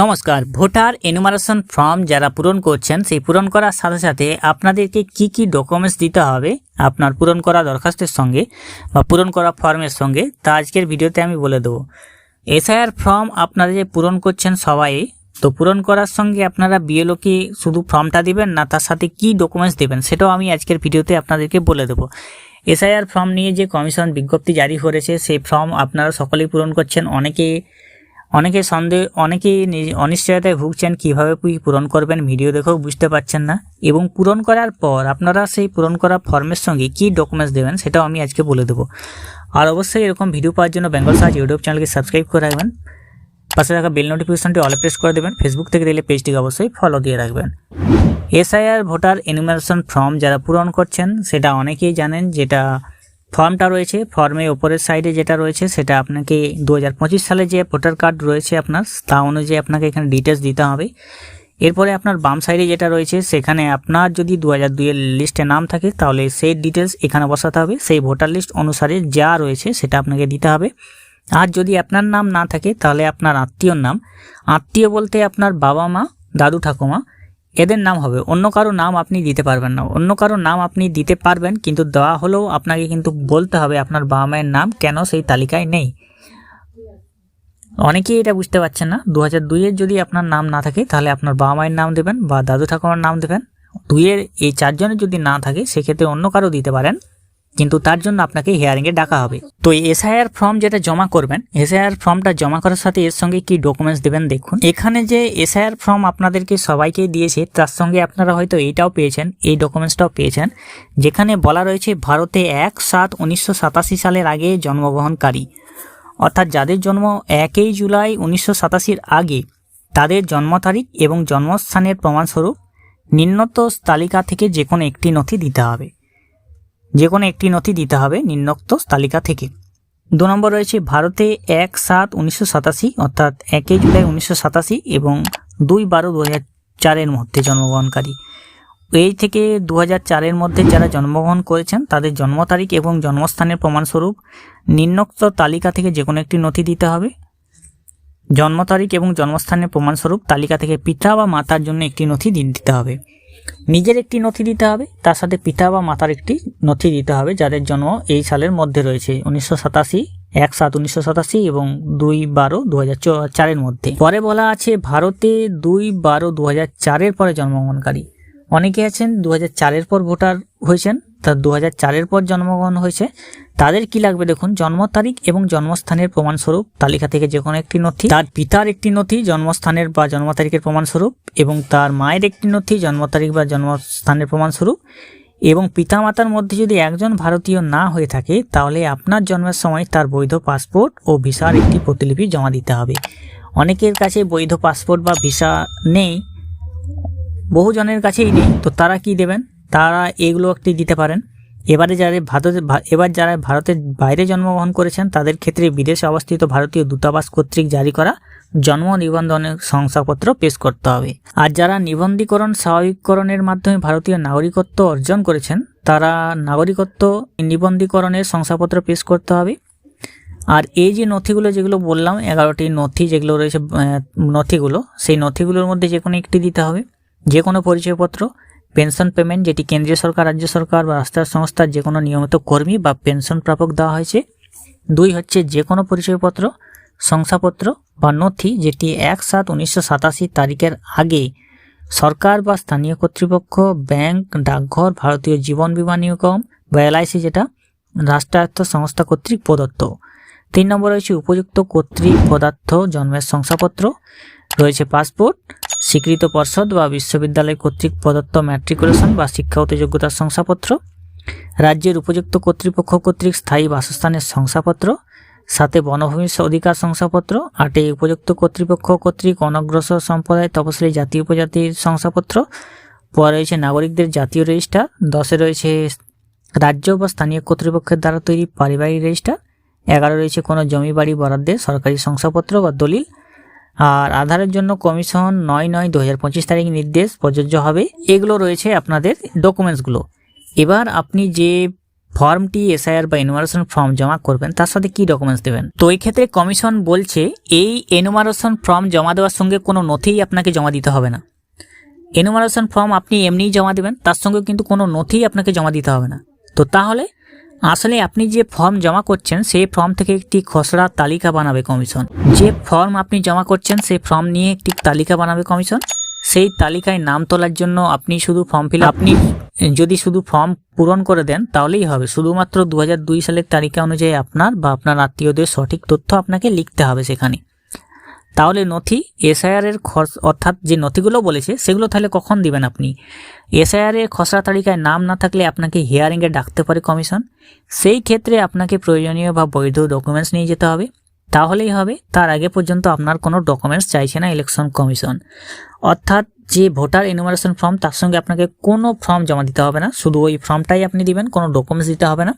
নমস্কার, voter enumeration form যারা পূরণ করছেন, সেই পূরণ করার সাথে সাথে আপনাদেরকে কি কি ডকুমেন্টস দিতে হবে আপনার পূরণ করা দরখাস্তের সঙ্গে বা পূরণ করা ফর্মের সঙ্গে, তা আজকের ভিডিওতে আমি বলে দেবো। এসআইআর ফর্ম আপনারা যে পূরণ করছেন সবাই, তো পূরণ করার সঙ্গে আপনারা বিএলও কি শুধু ফর্মটা দিবেন না, তার সাথে কি ডকুমেন্টস দেবেন, সেটাও আমি আজকের ভিডিওতে আপনাদেরকে বলে দেবো। এসআইআর ফর্ম নিয়ে যে কমিশন বিজ্ঞপ্তি জারি করেছে, সেই ফর্ম আপনারা সকলেই পূরণ করছেন, অনেকে অনেকে সন্দেহ, অনেকেই অনিশ্চয়তায় ভুগছেন কীভাবে পূরণ করবেন ভিডিও দেখেও বুঝতে পারছেন না। এবং পূরণ করার পর আপনারা সেই পূরণ করা ফর্মের সঙ্গে কি ডকুমেন্টস দেবেন সেটাও আমি আজকে বলে দেবো। আর অবশ্যই এরকম ভিডিও পাওয়ার জন্য বেঙ্গল সার্চ ইউটিউব চ্যানেলকে সাবস্ক্রাইব করে রাখবেন। পাশে থাকা বেল নোটিফিকেশনটি অল প্রেস করে দেবেন। ফেসবুক থেকে দিলে পেজটিকে অবশ্যই ফলো দিয়ে রাখবেন। এসআইআর ভোটার এনুমারেশন ফর্ম যারা পূরণ করছেন, সেটা অনেকেই জানেন যেটা ফর্মটা রয়েছে, ফর্মে ওপরের সাইডে যেটা রয়েছে সেটা আপনাকে দু হাজার পঁচিশ সালে যে ভোটার কার্ড রয়েছে আপনার, তা অনুযায়ী আপনাকে এখানে ডিটেলস দিতে হবে। এরপরে আপনার বাম সাইডে যেটা রয়েছে, সেখানে আপনার যদি দু হাজার দুইয়ের লিস্টে নাম থাকে, তাহলে সেই ডিটেলস এখানে বসাতে হবে। সেই ভোটার লিস্ট অনুসারে যা রয়েছে সেটা আপনাকে দিতে হবে। আর যদি আপনার নাম না থাকে, তাহলে আপনার আত্মীয়র নাম। আত্মীয় বলতে আপনার বাবা মা, দাদু ঠাকুমা এদের নাম হবে। অন্য কারও নাম আপনি দিতে পারবেন না। অন্য কারও নাম আপনি দিতে পারবেন, কিন্তু দেওয়া হলেও আপনাকে কিন্তু বলতে হবে আপনার বাবা মায়ের নাম কেন সেই তালিকায় নেই। অনেকেই এটা বুঝতে পারছেন না। দু হাজার দুইয়ের যদি আপনার নাম না থাকে, তাহলে আপনার বাবা মায়ের নাম দেবেন বা দাদু ঠাকুমার নাম দেবেন। দুইয়ের এই চারজনের যদি না থাকে, সেক্ষেত্রে অন্য কারও দিতে পারেন। কিন্তু তার জন্য আপনাকে হিয়ারিংয়ে ডাকা হবে। তো এসআইআর ফর্ম যেটা জমা করবেন এসআইআর ফর্মটা জমা করার সাথে এর সঙ্গে কি ডকুমেন্টস দেবেন দেখুন। এখানে যে এসআইআর ফর্ম আপনাদেরকে সবাইকে দিয়েছে, তার সঙ্গে আপনারা হয়তো এইটাও পেয়েছেন, এই ডকুমেন্টসটাও পেয়েছেন। যেখানে বলা রয়েছে, ভারতে এক সাত উনিশশো সালের আগে জন্মগ্রহণকারী। অর্থাৎ যাদের জন্ম একই জুলাই উনিশশো আগে, তাদের জন্ম তারিখ এবং জন্মস্থানের প্রমাণস্বরূপ নিম্নত তালিকা থেকে যে কোনো একটি নথি দিতে হবে। যে কোনো একটি নথি দিতে হবে নিম্নোক্ত তালিকা থেকে। দু নম্বর রয়েছে, ভারতে এক সাত উনিশশো সাতাশি অর্থাৎ একই জুলাই উনিশশো সাতাশি এবং দুই বারো দু হাজার চারের মধ্যে জন্মগ্রহণকারী। এই থেকে দু চারের মধ্যে যারা জন্মগ্রহণ করেছেন, তাদের জন্ম তারিখ এবং জন্মস্থানের প্রমাণস্বরূপ নিম্নোক্ত তালিকা থেকে যে কোনো একটি নথি দিতে হবে। জন্ম তারিখ এবং জন্মস্থানের প্রমাণস্বরূপ তালিকা থেকে পিতা বা মাতার জন্য একটি নথি দিন দিতে হবে। নিজের একটি নথি দিতে হবে, তার সাথে পিতা বা মাতার একটি নথি দিতে হবে, যাদের জন্ম এই সালের মধ্যে রয়েছে, উনিশশো সাতাশি, এক সাত উনিশশো সাতাশি এবং দুই বারো দু হাজার চারের মধ্যে। পরে বলা আছে, ভারতে দুই বারো দু হাজার চারের পরে জন্মগ্রহণকারী। অনেকে আছেন দু হাজার চারের পর ভোটার হয়েছেন, তা দু হাজার চারের পর জন্মগ্রহণ হয়েছে তাদের কি লাগবে দেখুন? জন্ম তারিখ এবং জন্মস্থানের প্রমাণস্বরূপ তালিকা থেকে যে কোনো একটি নথি, তার পিতার একটি নথি জন্মস্থানের বা জন্ম তারিখের প্রমাণস্বরূপ এবং তার মায়ের একটি নথি জন্ম তারিখ বা জন্মস্থানের প্রমাণস্বরূপ এবং পিতামাতার মধ্যে যদি একজন ভারতীয় না হয়ে থাকে, তাহলে আপনার জন্মের সময় তার বৈধ পাসপোর্ট ও ভিসার একটি প্রতিলিপি জমা দিতে হবে। অনেকের কাছে বৈধ পাসপোর্ট বা ভিসা নেই বহুজনের কাছেই নেই, তো তারা কি দেবেন? তারা এগুলো একটি দিতে পারেন। এবারে যারা ভারতের এবার যারা ভারতের বাইরে জন্মগ্রহণ করেছেন, তাদের ক্ষেত্রে বিদেশে অবস্থিত ভারতীয় দূতাবাস কর্তৃক জারি করা জন্ম নিবন্ধনের শংসাপত্র পেশ করতে হবে। আর যারা নিবন্ধীকরণ, স্বাভাবিককরণের মাধ্যমে ভারতীয় নাগরিকত্ব অর্জন করেছেন, তারা নাগরিকত্ব নিবন্ধীকরণের শংসাপত্র পেশ করতে হবে। আর এই যে নথিগুলো যেগুলো বললাম, এগারোটি নথি যেগুলো রয়েছে নথিগুলো, সেই নথিগুলোর মধ্যে যে কোনো একটি দিতে হবে। যে কোনো পরিচয়পত্র পেনশন পেমেন্ট যেটি কেন্দ্রীয় সরকার, রাজ্য সরকার বা রাষ্ট্র সংস্থার যে কোনো নিয়মিত কর্মী বা পেনশন প্রাপক দেওয়া হয়েছে। দুই হচ্ছে যে কোনো পরিচয়পত্র, শংসাপত্র বা নথি যেটি এক সাত উনিশশো সাতাশি তারিখের আগে সরকার বা স্থানীয় কর্তৃপক্ষ, ব্যাংক, ডাকঘর, ভারতীয় জীবন বীমা নিগম বা এলআইসি যেটা রাষ্ট্রায়ত্ত সংস্থা কর্তৃক প্রদত্ত। তিন নম্বর রয়েছে উপযুক্ত কর্তৃক পদার্থ, জন্মের শংসাপত্র, রয়েছে পাসপোর্ট স্বীকৃত পর্ষদ বা বিশ্ববিদ্যালয় কর্তৃক প্রদত্ত ম্যাট্রিকুলেশন বা শিক্ষাগত যোগ্যতার শংসাপত্র, রাজ্যের উপযুক্ত কর্তৃপক্ষ কর্তৃক স্থায়ী বাসস্থানের শংসাপত্র, সাথে বনভূমির অধিকার শংসাপত্র, আটে উপযুক্ত কর্তৃপক্ষ কর্তৃক অনগ্রসর সম্প্রদায় তপশিলি জাতীয় উপজাতির শংসাপত্র, পরে রয়েছে নাগরিকদের জাতীয় রেজিস্টার দশে রয়েছে রাজ্য বা স্থানীয় কর্তৃপক্ষের দ্বারা তৈরি পারিবারিক রেজিস্টার এগারো রয়েছে কোনো জমি বাড়ি বরাদ্দে সরকারি শংসাপত্র বা দলিল আর আধারের জন্য কমিশন নয় নয় দু হাজার পঁচিশ তারিখ নির্দেশ প্রযোজ্য হবে। এগুলো রয়েছে আপনাদের ডকুমেন্টসগুলো। এবার আপনি যে ফর্মটি এসআইআর বা এনুমারেশন ফর্ম জমা করবেন, তার সাথে কি ডকুমেন্টস দেবেন? তো এই ক্ষেত্রে কমিশন বলছে, এই এনুমারেশন ফর্ম জমা দেওয়ার সঙ্গে কোনো নথিই আপনাকে জমা দিতে হবে না। এনুমারেশন ফর্ম আপনি এমনিই জমা দেবেন, তার সঙ্গে কিন্তু কোনো নথিই আপনাকে জমা দিতে হবে না। তো তাহলে আসলে আপনি যে ফর্ম জমা করছেন, সেই ফর্ম থেকে একটি খসড়া তালিকা বানাবে কমিশন। যে ফর্ম আপনি জমা করছেন, সেই ফর্ম নিয়ে একটি তালিকা বানাবে কমিশন। সেই তালিকায় নাম তোলার জন্য আপনি শুধু ফর্ম ফিল আপনি যদি শুধু ফর্ম পূরণ করে দেন, তাহলেই হবে। শুধুমাত্র দু সালের তালিকা অনুযায়ী আপনার বা আপনার আত্মীয়দের সঠিক তথ্য আপনাকে লিখতে হবে সেখানে। তাহলে নথি এসআইআর এর খস অর্থাৎ যে নথিগুলো বলেছে, সেগুলো তাহলে কখন দিবেন আপনি? এসআইআর এর খসড়া তালিকায় নাম না থাকলে আপনাকে হিয়ারিংয়ে ডাকতে পারে কমিশন। সেই ক্ষেত্রে আপনাকে প্রয়োজনীয় বা বৈধ ডকুমেন্টস নিয়ে যেতে হবে। তাহলেই হবে, তার আগে পর্যন্ত আপনার কোনো ডকুমেন্টস চাইছে না ইলেকশন কমিশন। অর্থাৎ যে ভোটার এনুমারেশন ফর্ম তার সঙ্গে আপনাকে কোনো ফর্ম জমা দিতে হবে না। শুধু ওই ফর্মটাই আপনি দিবেন, কোনো ডকুমেন্টস দিতে হবে না।